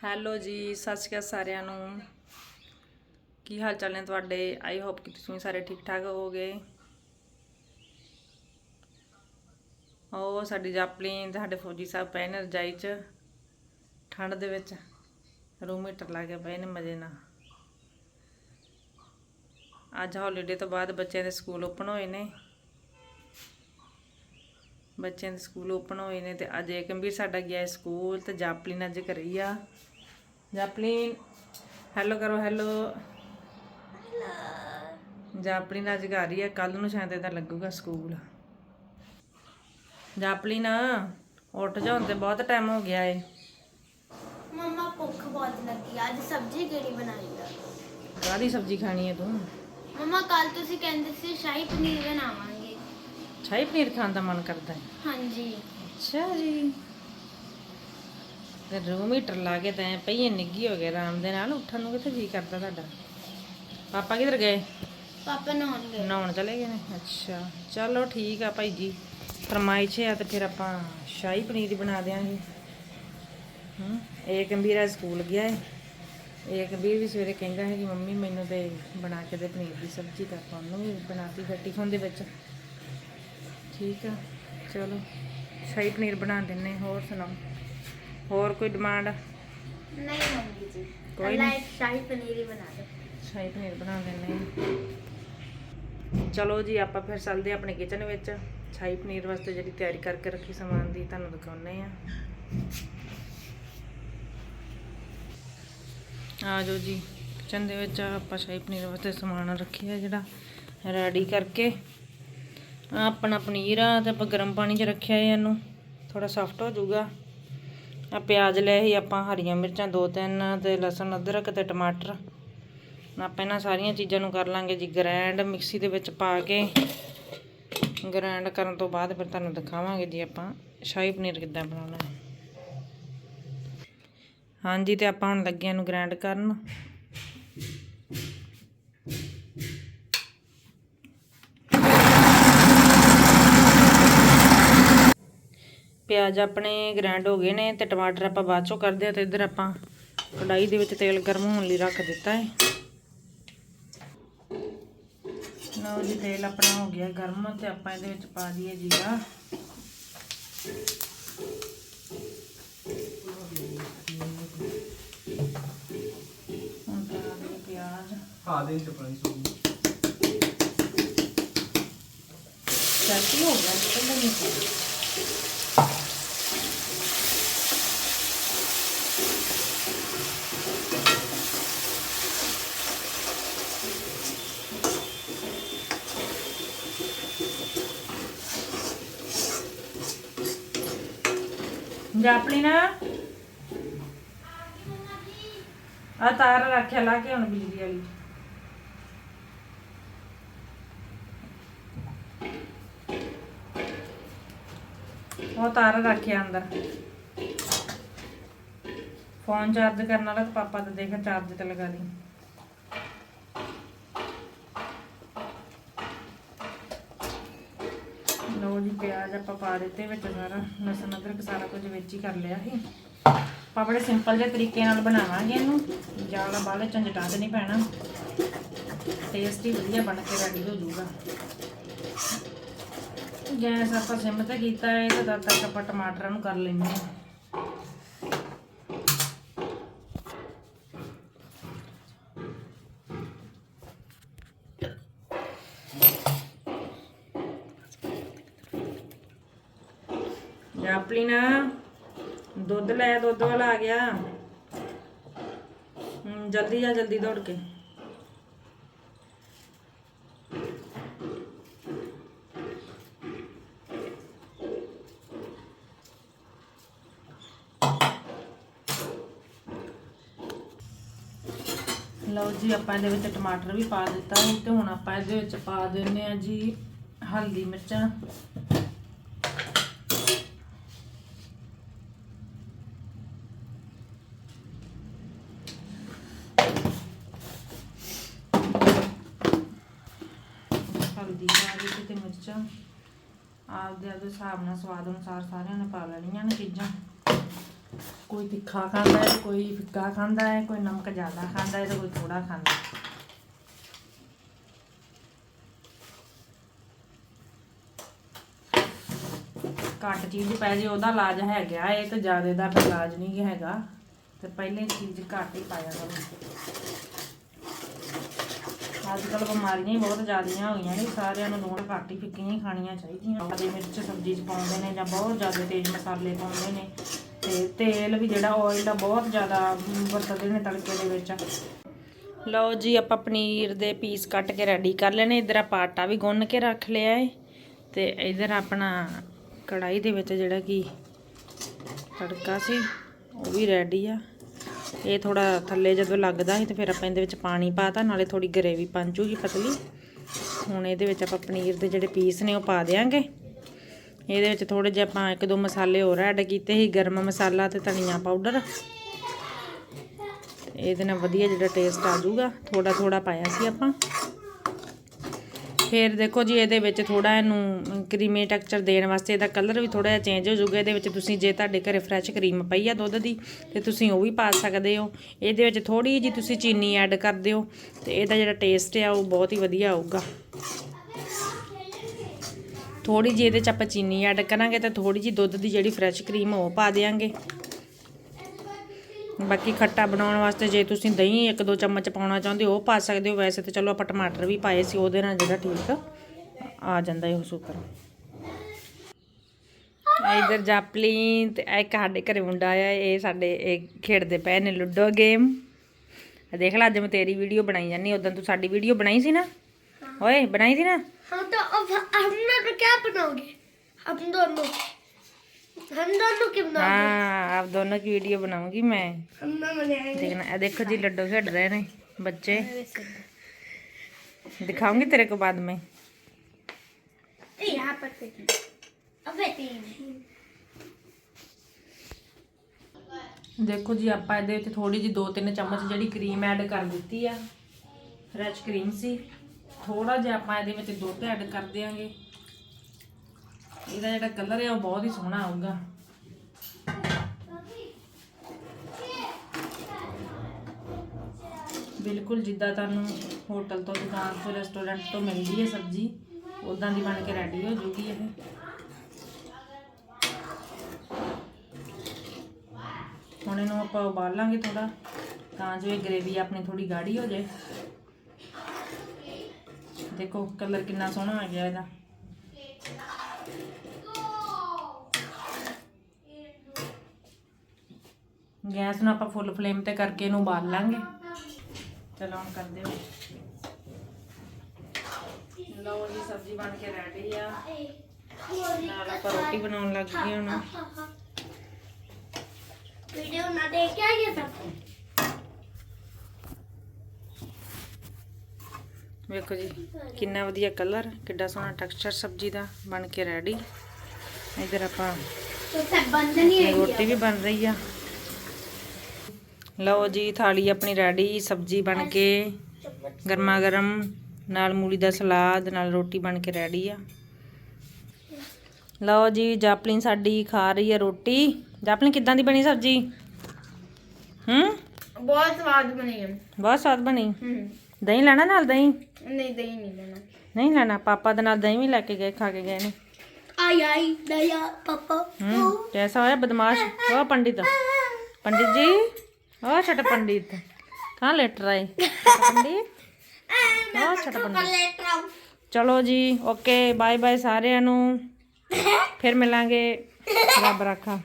Hello ਜੀ, ਸਤਿ ਸ਼੍ਰੀ ਅਕਾਲ ਸਾਰਿਆਂ ਨੂੰ। ਕੀ ਹਾਲ ਚਾਲ ਨੇ ਤੁਹਾਡੇ? ਆਈ ਹੋਪ ਕਿ ਤੁਸੀਂ ਸਾਰੇ ਠੀਕ ਠਾਕ ਹੋਵੋਗੇ। ਉਹ ਸਾਡੀ ਜਾਪਲੀ ਤੇ ਸਾਡੇ ਫੌਜੀ ਸਾਹਿਬ ਪਏ ਨੇ ਰਜਾਈ 'ਚ। ਠੰਡ ਦੇ ਵਿੱਚ ਰੂਮ ਹੀਟਰ ਲਾ ਕੇ ਪਏ ਨੇ ਮਜ਼ੇ ਨਾਲ। ਅੱਜ ਹੌਲੀਡੇ ਤੋਂ ਬਾਅਦ ਬੱਚਿਆਂ ਦੇ ਸਕੂਲ ਓਪਨ ਹੋਏ ਨੇ। ਬੱਚਿਆਂ ਦੇ ਸਕੂਲ ਓਪਨ ਹੋਏ ਨੇ ਤੇ ਅੱਜ ਏਕਮਵੀਰ ਸਾਡਾ ਗਿਆ ਸਕੂਲ ਤੇ ਜਾਪਲੀਨ ਅੱਜ ਕਰੀ ਆ। ਜਾਪਲੀਨ ਹੈਲੋ ਕਰੋ ਹੈਲੋ ਜਾਪਲੀਨ ਅੱਜ ਘਰ ਹੀ ਆ ਕੱਲ ਨੂੰ ਸ਼ਾਇਦ ਇਹਦਾ ਲੱਗੂਗਾ ਸਕੂਲ। ਜਾਪਲੀਨ ਉੱਠ ਜਾ ਹੁਣ ਤੇ ਬਹੁਤ ਟਾਈਮ ਹੋ ਗਿਆ ਏ। ਮਮਾ ਭੁੱਖ ਬਹੁਤ ਲੱਗੀ ਆ। ਅੱਜ ਸਬਜ਼ੀ ਕਿਹੜੀ ਬਣਾਈ ਆ? ਕਾਹਦੀ ਸਬਜ਼ੀ ਖਾਣੀ ਹੈ ਤੂੰ? ਮਮਾ ਕੱਲ ਤੁਸੀਂ ਕਹਿੰਦੇ ਸੀ ਸ਼ਾਹੀ ਪਨੀਰ ਬਣਾਵਾਂਗੇ। ਸ਼ਾਹੀ ਪਨੀਰ ਖਾਣ ਦਾ ਮਨ ਕਰਦਾ ਹੈ ਹਾਂਜੀ। ਅੱਛਾ ਜੀ। ਤੇ ਰੂਮ ਹੀਟਰ ਲਾ ਕੇ ਤਾਂ ਪਈਏ ਨਿੱਗੀ ਹੋ ਗਏ ਆਰਾਮ ਦੇ ਨਾਲ ਉੱਠਣ ਨੂੰ ਕਿੱਥੇ ਜੀ ਕਰਦਾ ਤੁਹਾਡਾ? ਪਾਪਾ ਕਿੱਧਰ ਗਏ? ਪਾਪਾ ਨਹਾਉਣ ਗਏ। ਨਹਾਉਣ ਚਲੇ ਗਏ ਨੇ? ਅੱਛਾ ਚਲੋ ਠੀਕ ਆ ਭਾਈ ਜੀ। ਫਰਮਾਇਸ਼ ਆ ਤੇ ਫਿਰ ਆਪਾਂ ਸ਼ਾਹੀ ਪਨੀਰ ਹੀ ਬਣਾ ਦਿਆਂਗੇ। ਹੂੰ ਇਹ ਗੰਭੀਰਾ ਸਕੂਲ ਗਿਆ ਹੈ ਇਹ ਗੰਭੀਰ ਵੀ ਸਵੇਰੇ ਕਹਿੰਦਾ ਹੈ ਕਿ ਮੰਮੀ ਮੈਨੂੰ ਤੇ ਬਣਾ ਕੇ ਦੇ ਪਨੀਰ ਦੀ ਸਬਜ਼ੀ ਤਾਂ ਆਪਾਂ ਉਹਨੂੰ ਵੀ ਬਣਾਤੀ ਫਿਰ ਟਿਫਨ ਦੇ ਵਿੱਚ। ਠੀਕ ਆ ਚਲੋ ਸ਼ਾਹੀ ਪਨੀਰ ਬਣਾ ਦਿੰਨੇ ਹੋਰ ਸੁਣਾਓ? ਹੋਰ ਕੋਈ ਡਿਮਾਂਡ ਨਹੀਂ ਮੰਗੀ ਜੀ। ਕੋਈ। ਇੱਕ ਸ਼ਾਹੀ ਪਨੀਰ ਹੀ ਬਣਾ ਦਿਓ। ਸ਼ਾਹੀ ਪਨੀਰ ਬਣਾ ਆ ਚਲੋ ਜੀ ਆਪਾਂ ਫਿਰ ਚੱਲਦੇ ਆਪਣੇ ਕਿਚਨ ਵਿੱਚ। ਸ਼ਾਹੀ ਪਨੀਰ ਵਾਸਤੇ ਜਿਹੜੀ ਤਿਆਰੀ ਕਰਕੇ ਰੱਖੀ ਸਮਾਨ ਦੀ ਤੁਹਾਨੂੰ ਦਿਖਾਉਨੇ ਆ ਆ ਜਾਓ ਜੀ ਕਿਚਨ ਦੇ ਵਿੱਚ ਆਪਾਂ ਸ਼ਾਹੀ ਪਨੀਰ ਵਾਸਤੇ ਸਮਾਨ ਰੱਖਿਆ ਜਿਹੜਾ ਰੈਡੀ ਕਰਕੇ। ਆਪਣਾ ਪਨੀਰ ਆ ਤੇ ਆਪਾਂ ਗਰਮ ਪਾਣੀ 'ਚ ਰੱਖਿਆ ਇਹਨੂੰ। ਥੋੜਾ ਸੌਫਟ ਹੋ ਜਾਊਗਾ। ਆ ਪਿਆਜ਼ ਲਏ ਸੀ ਆਪਾਂ, ਹਰੀਆਂ ਮਿਰਚਾਂ ਦੋ ਤਿੰਨ ਤੇ ਲਸਣ, ਅਦਰਕ ਤੇ ਟਮਾਟਰ। ਆਪਾਂ ਇਹਨਾਂ ਸਾਰੀਆਂ ਚੀਜ਼ਾਂ ਨੂੰ ਕਰ ਲਾਂਗੇ ਜੀ ਗ੍ਰੈਂਡ ਮਿਕਸੀ ਦੇ ਵਿੱਚ ਪਾ ਕੇ। ਗ੍ਰੈਂਡ ਕਰਨ ਤੋਂ ਬਾਅਦ ਫਿਰ ਤੁਹਾਨੂੰ ਦਿਖਾਵਾਂਗੇ ਜੀ ਆਪਾਂ ਸ਼ਾਹੀ ਪਨੀਰ ਕਿੱਦਾਂ ਬਣਾਉਣਾ ਹੈ। ਹਾਂਜੀ, ਤੇ ਆਪਾਂ ਹੁਣ ਲੱਗਿਆਂ ਨੂੰ ਗ੍ਰੈਂਡ ਕਰਨ। ਪਿਆਜ਼ ਆਪਣੇ ਗ੍ਰੈਂਡ ਹੋ ਗਏ ਨੇ ਤੇ ਟਮਾਟਰ ਆਪਾਂ ਬਾਅਦ ਚੋਂ ਕਰਦੇ ਆ ਤੇ ਇੱਧਰ ਆਪਾਂ ਕੜਾਈ ਦੇ ਵਿੱਚ ਤੇਲ ਗਰਮ ਹੋਣ ਲਈ ਰੱਖ ਦਿੱਤਾ ਹੈ। ਲਓ ਜੀ ਤੇਲ ਆਪਣਾ ਹੋ ਗਿਆ ਗਰਮ ਤੇ ਆਪਾਂ ਇਹਦੇ ਵਿੱਚ ਪਾ ਦਈਏ ਜੀਰਾ। ਹੁਣ ਪਾ ਦਈਏ ਪਿਆਜ਼। ਹਾਂ ਦੇ ਚਪੜੀ ਸੋ ਚਾਟੀ ਹੋ ਗਿਆ ਤੇ ਨਹੀਂ ਪਾਉਣਾ। ਆ ਤਾਰ ਰੱਖਿਆ ਲਾ ਕੇ ਹੁਣ ਬਿਜਲੀ ਵਾਲੀ ਉਹ ਤਾਰ ਰੱਖਿਆ ਅੰਦਰ ਫੋਨ ਚਾਰਜ ਕਰਨ ਵਾਲਾ ਤੇ ਪਾਪਾ ਤੇ ਦੇਖ ਚਾਰਜ ਤੇ ਲਗਾ ਲਈ ਲਓ ਜੀ, ਪਿਆਜ਼ ਆਪਾਂ ਪਾ ਦਿੱਤੇ ਵਿੱਚ ਸਾਰਾ, ਲਸਣ, ਅਦਰਕ ਸਾਰਾ ਕੁਝ ਵਿੱਚ ਹੀ ਕਰ ਲਿਆ ਸੀ। ਆਪਾਂ ਬੜੇ ਸਿੰਪਲ ਜਿਹੇ ਤਰੀਕੇ ਨਾਲ ਬਣਾਵਾਂਗੇ ਇਹਨੂੰ। ਜ਼ਿਆਦਾ ਬਾਹਲੇ ਝੰਜਟਾਂ ਤੇ ਨਹੀਂ ਪੈਣਾ। ਟੇਸਟ ਹੀ ਵਧੀਆ ਬਣ ਕੇ ਰੈਡੀ ਹੋ ਜਾਊਗਾ। ਗੈਸ ਆਪਾਂ ਸਿਮ ਤੇ ਕੀਤਾ ਹੈ ਤੇ ਤਦ ਤੱਕ ਆਪਾਂ ਟਮਾਟਰਾਂ ਨੂੰ ਕਰ ਲੈਂਦੇ ਹਾਂ। ਜਾਪਲੀ ਨਾ ਦੁੱਧ ਲੈ, ਦੁੱਧ ਵਾਲਾ ਆ ਗਿਆ। ਜਲਦੀ ਆ, ਜਲਦੀ ਦੌੜ ਕੇ। ਲਓ ਜੀ, ਆਪਾਂ ਇਹਦੇ ਵਿੱਚ ਟਮਾਟਰ ਵੀ ਪਾ ਦਿੱਤਾ ਤੇ ਹੁਣ ਆਪਾਂ ਇਹਦੇ ਵਿੱਚ ਪਾ ਦਿੰਨੇ ਆ ਜੀ ਹਲਦੀ ਮਿਰਚਾਂ ਹਲਦੀ ਪਾ ਦਿੱਤੀ ਤੇ ਮਿਰਚਾਂ ਆਪਦੇ ਆਪਦੇ ਹਿਸਾਬ ਨਾਲ ਸਵਾਦ ਅਨੁਸਾਰ ਸਾਰਿਆਂ ਨੇ ਪਾ ਲੈਣੀਆਂ ਨੇ ਚੀਜ਼ਾਂ। ਕੋਈ ਤਿੱਖਾ ਖਾਂਦਾ ਹੈ, ਕੋਈ ਫਿੱਕਾ ਖਾਂਦਾ ਹੈ, ਕੋਈ ਨਮਕ ਜ਼ਿਆਦਾ ਖਾਂਦਾ ਹੈ ਤੇ ਕੋਈ ਥੋੜਾ ਖਾਂਦਾ ਘੱਟ ਚੀਜ਼ ਪੈ ਜੇ, ਉਹਦਾ ਇਲਾਜ ਹੈਗਾ ਇਹ ਤੇ ਜ਼ਿਆਦਾ ਦਾ ਇਲਾਜ ਨਹੀਂ ਹੈਗਾ। ਤੇ ਪਹਿਲੇ ਚੀਜ਼ ਘੱਟ ਹੀ ਪਾਇਆ ਕਰੋ। ਅੱਜ ਕੱਲ ਬਿਮਾਰੀਆਂ ਹੀ ਬਹੁਤ ਜ਼ਿਆਦੀਆਂ ਹੋਈਆਂ ਨੇ, ਸਾਰਿਆਂ ਨੂੰ ਲੂਣ ਘੱਟ ਹੀ ਫਿੱਕੀਆਂ ਹੀ ਖਾਣੀਆਂ ਚਾਹੀਦੀਆਂ। ਆਦੇ ਮਿਰਚ ਸਬਜ਼ੀ 'ਚ ਪਾਉਂਦੇ ਨੇ ਜਾਂ ਬਹੁਤ ਜ਼ਿਆਦਾ ਤੇਜ਼ ਮਸਾਲੇ ਪਾਉਂਦੇ ਨੇ, ਤੇ ਤੇਲ ਵੀ ਜਿਹੜਾ ਆਇਲ ਦਾ ਬਹੁਤ ਜ਼ਿਆਦਾ ਵਰਤਦੇ ਨੇ ਤੜਕੇ ਦੇ ਵਿੱਚ। ਲਓ ਜੀ, ਆਪਾਂ ਪਨੀਰ ਦੇ ਪੀਸ ਕੱਟ ਕੇ ਰੈਡੀ ਕਰ ਲੈਣੇ, ਇਧਰ ਆਪਾਂ ਆਟਾ ਵੀ ਗੁੰਨ ਕੇ ਰੱਖ ਲਿਆ ਏ, ਤੇ ਇਧਰ ਆਪਣਾ ਕੜਾਈ ਦੇ ਵਿੱਚ ਜਿਹੜਾ ਕਿ ਤੜਕਾ ਸੀ, ਉਹ ਵੀ ਰੈਡੀ ਆ। ਇਹ ਥੋੜਾ ਥੱਲੇ ਜਦੋਂ ਲੱਗਦਾ ਸੀ ਤੇ ਫਿਰ ਆਪਾਂ ਇਹਦੇ ਵਿੱਚ ਪਾਣੀ ਪਾਤਾ, ਨਾਲੇ ਥੋੜੀ ਗਰੇਵੀ ਬਣ ਜੂਗੀ ਪਤਲੀ। ਹੁਣ ਇਹਦੇ ਵਿੱਚ ਆਪਾਂ ਪਨੀਰ ਦੇ ਜਿਹੜੇ ਪੀਸ ਨੇ ਉਹ ਪਾ ਦੇਾਂਗੇ ਇਹਦੇ ਵਿੱਚ ਥੋੜੇ ਜਿਹਾ ਆਪਾਂ ਇੱਕ ਦੋ ਮਸਾਲੇ ਹੋਰ ਐਡ ਕੀਤੇ ਸੀ, ਗਰਮ ਮਸਾਲਾ ਤੇ ਧਨੀਆ ਪਾਊਡਰ। ਇਹਦੇ ਨਾਲ ਵਧੀਆ ਜਿਹੜਾ ਟੇਸਟ ਆ ਜਾਊਗਾ ਥੋੜਾ ਥੋੜਾ ਪਾਇਆ ਸੀ ਆਪਾਂ। ਫਿਰ ਦੇਖੋ ਜੀ, ਇਹਦੇ ਵਿੱਚ ਥੋੜਾ ਇਹਨੂੰ ਕਰੀਮੀ ਟੈਕਸਚਰ ਦੇਣ ਵਾਸਤੇ ਇਹਦਾ ਕਲਰ ਵੀ ਥੋੜਾ ਜਿਹਾ ਚੇਂਜ ਹੋ ਜਾਊਗਾ। ਇਹਦੇ ਵਿੱਚ ਤੁਸੀਂ ਜੇ ਤੁਹਾਡੇ ਘਰੇ ਫਰੈਸ਼ ਕਰੀਮ ਪਈ ਆ ਦੁੱਧ ਦੀ, ਤੇ ਤੁਸੀਂ ਉਹ ਵੀ ਪਾ ਸਕਦੇ ਹੋ। ਇਹਦੇ ਵਿੱਚ ਥੋੜੀ ਜੀ ਤੁਸੀਂ ਚੀਨੀ ਐਡ ਕਰ ਦਿਓ, ਤੇ ਇਹਦਾ ਜਿਹੜਾ ਟੇਸਟ ਆ, ਉਹ ਬਹੁਤ ਹੀ ਵਧੀਆ ਆਊਗਾ। ਥੋੜੀ ਜਿਹੀ ਇਹਦੇ ਚ ਆਪਾਂ ਚੀਨੀ ਐਡ ਕਰਾਂਗੇ, ਤੇ ਥੋੜੀ ਜਿਹੀ ਦੁੱਧ ਦੀ ਜਿਹੜੀ ਫਰੈਸ਼ ਕਰੀਮ ਉਹ ਪਾ ਦੇਾਂਗੇ ਬਾਕੀ ਖੱਟਾ ਬਣਾਉਣ ਵਾਸਤੇ ਜੇ ਤੁਸੀਂ ਦਹੀਂ ਇੱਕ ਦੋ ਚਮਚ ਪਾਉਣਾ ਚਾਹੁੰਦੇ ਹੋ ਪਾ ਸਕਦੇ ਹੋ। ਵੈਸੇ ਤਾਂ ਚਲੋ ਆਪਾਂ ਟਮਾਟਰ ਵੀ ਪਾਏ ਸੀ ਉਹਦੇ ਨਾਲ ਜਿਹੜਾ ਠੀਕ ਆ ਜਾਂਦਾ ਇਹ ਸੁਕਰ। ਇਧਰ ਜਾਪਲੀਨ ਤੇ ਇੱਕ ਸਾਡੇ ਘਰੇ ਮੁੰਡਾ ਆ ਇਹ ਸਾਡੇ ਇਹ ਖੇਡਦੇ ਪਏ ਨੇ ਲੁੱਡੋ ਗੇਮ। ਦੇਖ ਲੈ ਅੱਜ ਮੈਂ ਤੇਰੀ ਵੀਡੀਓ ਬਣਾਈ ਜਾਨੀ ਉਦੋਂ ਤੂੰ ਸਾਡੀ ਵੀਡੀਓ ਬਣਾਈ ਸੀ ਨਾ? ਓਏ ਬਣਾਈ ਸੀ ਨਾ? ਹਾਂ ਤਾਂ ਅਬ ਹਮ ਲੋਗ ਕੀ ਬਣਾਓਗੇ? ਹਮ ਦੋਨੋਂ। हम दोनों की बनाओगे हाँ आप दोनों की वीडियो बनाऊंगी मैं हम ना बनाएंगे देखना ये देखो जी लड्डू खेल रहे हैं बच्चे दिखाऊंगी तेरे को बाद में यहाँ पर तीन अबे तीन ਦੇਖੋ ਜੀ ਆਪਾਂ ਇਹਦੇ ਵਿੱਚ ਥੋੜੀ ਜਿਹੀ 2-3 ਚਮਚ ਜਿਹੜੀ ਕਰੀਮ ਐਡ ਕਰ ਦਿੱਤੀ ਆ ਫਰੈਸ਼ ਕਰੀਮ ਸੀ ਥੋੜਾ ਜਿਹਾ ਆਪਾਂ ਇਹਦੇ ਵਿੱਚ ਦੁੱਧ ਐਡ ਕਰ ਦਿਆਂਗੇ ਇਹਦਾ ਜਿਹੜਾ ਕਲਰ ਹੈ ਉਹ ਬਹੁਤ ਹੀ ਸੋਹਣਾ ਆਊਗਾ। ਬਿਲਕੁਲ ਜਿੱਦਾਂ ਤੁਹਾਨੂੰ ਹੋਟਲ ਤੋਂ, ਦੁਕਾਨ ਤੋਂ, ਰੈਸਟੋਰੈਂਟ ਤੋਂ ਮਿਲਦੀ ਹੈ ਸਬਜ਼ੀ ਉਦਾਂ ਦੀ ਬਣ ਕੇ ਰੈਡੀ ਹੋ ਜੂਗੀ ਇਹ। ਹੁਣ ਇਹਨੂੰ ਆਪਾਂ ਉਬਾਲਾਂਗੇ ਥੋੜਾ ਤਾਂ ਜੋ ਇਹ ਗ੍ਰੇਵੀ ਆਪਣੀ ਥੋੜੀ ਗਾੜੀ ਹੋ ਜਾਏ। ਦੇਖੋ ਕਲਰ ਕਿੰਨਾ ਸੋਹਣਾ ਆ ਗਿਆ ਇਹਦਾ। ਗੈਸ ਨੂੰ ਆਪਾਂ ਫੁੱਲ ਫਲੇਮ ਤੇ ਕਰਕੇ ਇਹਨੂੰ ਉਬਾਲ ਲਾਂਗੇ। ਚਲੋ ਹੁਣ ਕਰਦੇ ਹਾਂ। ਲੱਗ ਗਏ ਵੇਖੋ ਜੀ ਕਿੰਨਾ ਵਧੀਆ ਕਲਰ ਕਿੱਡਾ ਸੋਹਣਾ ਟੈਕਸਚਰ ਸਬਜ਼ੀ ਦਾ ਬਣ ਕੇ ਰੈਡੀ ਇਧਰ ਆਪਾਂ ਰੋਟੀ ਵੀ ਬਣ ਰਹੀ ਆ। ਲਓ ਜੀ ਥਾਲੀ ਆਪਣੀ ਰੈਡੀ ਸਬਜ਼ੀ ਬਣ ਕੇ ਗਰਮਾ ਗਰਮ ਨਾਲ ਮੂਲੀ ਦਾ ਸਲਾਦ ਨਾਲ ਰੋਟੀ ਬਣ ਕੇ ਰੈਡੀ ਆ। ਲਓ ਜੀ ਜਾਪਲਿਨ ਸਾਡੀ ਖਾ ਰਹੀ ਆ ਰੋਟੀ। ਜਾਪਲਿਨ ਕਿੱਦਾਂ ਦੀ ਬਣੀ ਸਬਜ਼ੀ? ਹੂੰ? ਬਹੁਤ ਸਵਾਦ ਬਣੀ ਬਹੁਤ ਸਵਾਦ ਬਣੀ? ਹੂੰ। ਦਹੀਂ ਲੈਣਾ ਨਾਲ ਦਹੀਂ? ਨਹੀਂ ਦਹੀਂ ਨਹੀਂ ਲੈਣਾ। ਨਹੀਂ ਲੈਣਾ ਪਾਪਾ ਦੇ ਨਾਲ ਦਹੀਂ ਵੀ ਲੈ ਕੇ ਗਏ ਖਾ ਕੇ ਗਏ ਨੇ। ਆਈ ਆਈ ਦਇਆ ਪਾਪਾ ਹੂੰ ਕੈਸਾ ਹੋਇਆ ਬਦਮਾਸ਼? ਉਹ ਪੰਡਿਤ। ਪੰਡਿਤ ਜੀ? ओ छोटा पंडित कहाँ लेट रहा है छोटा पंडित ओ छोटा पंडित लेट रहा हूँ ਚਲੋ ਜੀ ਓਕੇ ਬਾਏ ਬਾਏ ਸਾਰਿਆਂ ਨੂੰ ਫਿਰ ਮਿਲਾਂਗੇ ਰੱਬ ਰਾਖਾ